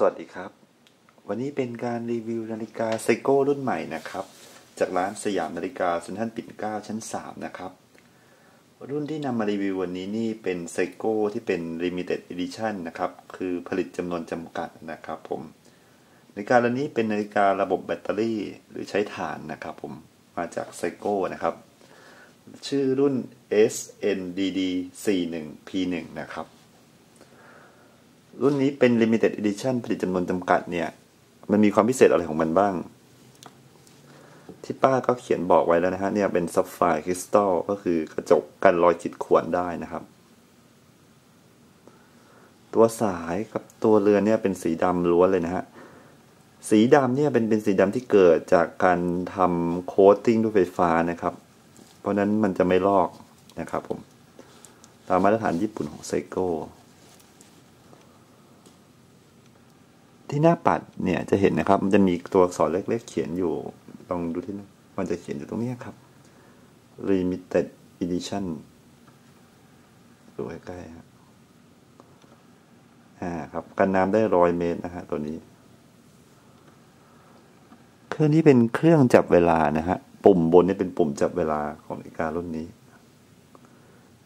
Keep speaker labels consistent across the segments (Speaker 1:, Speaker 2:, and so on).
Speaker 1: สวัสดีครับ วันนี้เป็นการรีวิวนาฬิกาไซโก้รุ่นใหม่นะครับ จากร้านสยามนาฬิกาเซ็นทรัลปิ่นเก้าชั้น 3 นะครับ รุ่นที่นำมารีวิววันนี้นี่เป็นไซโก้ที่เป็น Limited Edition นะครับ คือผลิตจำนวนจำกัดนะครับผม นาฬิการุ่นนี้เป็นนาฬิการะบบแบตเตอรี่หรือใช้ถ่านนะครับผม มาจากไซโก้นะครับ ชื่อรุ่น SNDD 41 P1 นะครับ รุ่นนี้เป็น limited edition ผลิตจำนวนจำกัดเนี่ย มันมีความพิเศษอะไรของมันบ้าง ที่ป้าก็เขียนบอกไว้แล้วนะฮะ เนี่ยเป็นซับไฟคริสตัลก็คือกระจกกันรอยขีดข่วนได้นะครับ ตัวสายกับตัวเรือนเนี่ยเป็นสีดำล้วนเลยนะฮะ สีดำเนี่ยเป็นเป็นสีดำที่เกิดจากการทำโคตติ้งด้วยไฟฟ้านะครับ เพราะนั้นมันจะไม่ลอกนะครับผม ตามมาตรฐานญี่ปุ่นของไซโก้ ที่หน้าปัดเนี่ยจะเห็นนะครับ มันจะมีตัวอักษรเล็กๆ เขียนอยู่ ลองดูที่นมันจะเขียนอยู่ตรงนี้ครับ limited edition ดูใกล้ๆครับอ่าครับกันน้ำได้ร้อยเมตรนะฮะตัวนี้ เครื่องนี้เป็นเครื่องจับเวลานะฮะ ปุ่มบนนี่เป็นปุ่มจับเวลาของนาฬิการุ่นนี้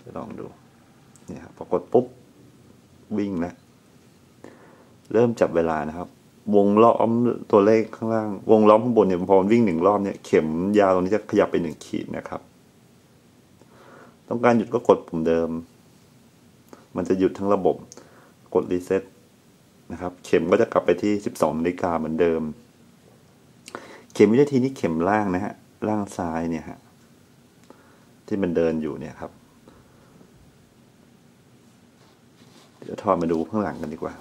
Speaker 1: จะลองดู เนี่ยครับพอกดปุ๊บ วิ่งแล้ว เริ่มจับเวลานะครับ วงล้อมตัวเลขข้างล่าง วงล้อมข้างบนเนี่ยพอวิ่งหนึ่งรอบเนี่ยเข็มยาวตรงนี้จะขยับไปหนึ่งขีดนะครับ ต้องการหยุดก็กดปุ่มเดิม มันจะหยุดทั้งระบบ กดรีเซ็ตนะครับ เข็มก็จะกลับไปที่สิบสองนาฬิกาเหมือนเดิม เข็มวินาทีนี้เข็มล่างนะฮะล่างซ้ายเนี่ยฮะที่มันเดินอยู่เนี่ยครับ เดี๋ยวทอดมาดูข้างหลังกันดีกว่า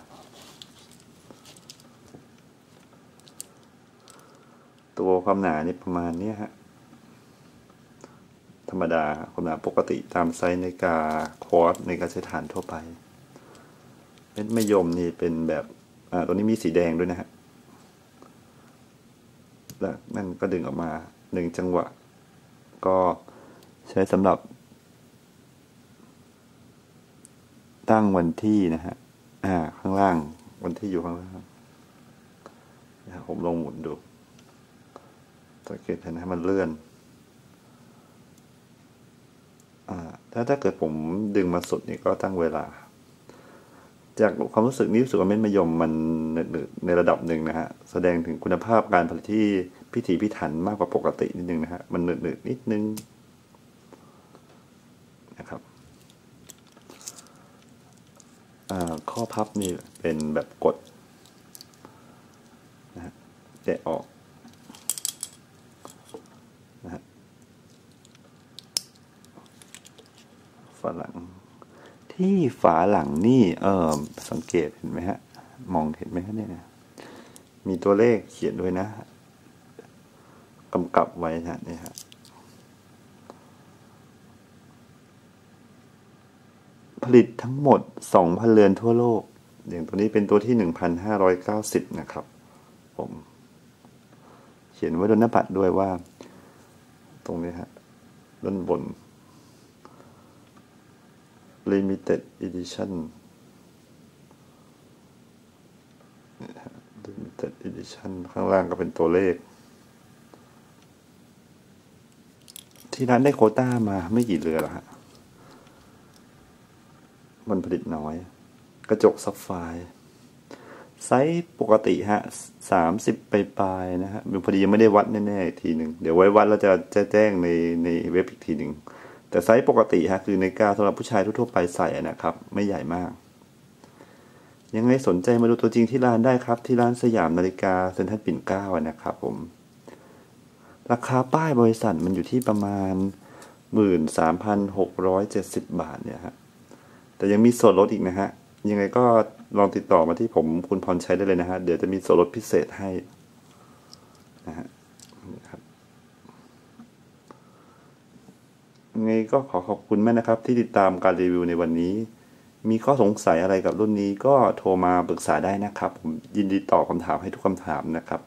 Speaker 1: ตัวความหนานี่ประมาณนี้ฮะ ธรรมดาความหนาปกติตามไซส์ในกาคอร์สในการใช้ฐานทั่วไปเม็ดมะยมนี่เป็นแบบอ่าตัวนี้มีสีแดงด้วยนะฮะแล้วนั่นก็ดึงออกมาหนึ่งจังหวะ ก็ใช้สำหรับ ตั้งวันที่นะฮะอ่า ข้างล่างวันที่อยู่ข้างล่างผมลองหมุนดู สังเกตเห็นไหมมันเลื่อนอถ้าถ้าเกิดผมดึงมาสุดนี่ก็ตั้งเวลา จากความรู้สึกนี้รู้สึกว่าเม็ดมะยมมันในระดับหนึ่งนะฮะ แสดงถึงคุณภาพการผลิตที่พิถีพิถันมากกว่าปกตินิดนึงนะฮะ มันหนืดๆนิดนึงนะครับข้อพับนี่เป็นแบบกดนะฮะแกะออก ฝาหลังที่ฝาหลังนี่เออสังเกตเห็นไหมฮะ มองเห็นไหมฮะเนี่ยมีตัวเลขเขียนด้วยนะกำกับไว้นะนี่ฮะผลิตทั้งหมดสองพันเรือนทั่วโลก อย่างตัวนี้เป็นตัวที่หนึ่งพันห้าร้อยเก้าสิบนะครับ ผม เขียนไว้บนหน้าปัดด้วยว่า ตรงนี้ฮะด้านบน limited edition limited edition ข้างล่างก็เป็นตัวเลข ที่ร้านได้โคต้ามาไม่กี่เรือแล้วฮะมันผลิตน้อย กระจกซับไฟไซส์ปกติฮะสามสิบไปลายนะฮะพอดียังไม่ได้วัดแน่ๆอีกทีหนึ่ง เดี๋ยวไว้วัดแล้วจะจะแจ้งในในเว็บอีกทีหนึ่ง แต่ไซส์ปกติฮะคือในกาสำหรับผู้ชายทั่วไปใส่นะครับ ไม่ใหญ่มาก ยังไงสนใจมาดูตัวจริงที่ร้านได้ครับ ที่ร้านสยามนาฬิกาเซ็นทรัลปิ่นเกล้านะครับผม ราคาป้ายบริษัทมันอยู่ที่ประมาณหมื่นสามพันหกร้อยเจ็ดสิบบาทเนี่ยฮะแต่ยังมีส่วนลดอีกนะฮะ ยังไงก็ลองติดต่อมาที่ผมคุณพรชัยได้เลยนะฮะ เดี๋ยวจะมีส่วนลดพิเศษให้นะฮะ ไงก็ขอขอบคุณแม่นะครับ ที่ติดตามการรีวิวในวันนี้ มีข้อสงสัยอะไรกับรุ่นนี้ก็โทรมาปรึกษาได้นะครับผมยินดีตอบคำถามให้ทุกคำถามนะครับ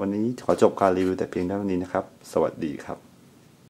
Speaker 1: วันนี้ขอจบการรีวิวแต่เพียงเท่านี้นะครับ สวัสดีครับ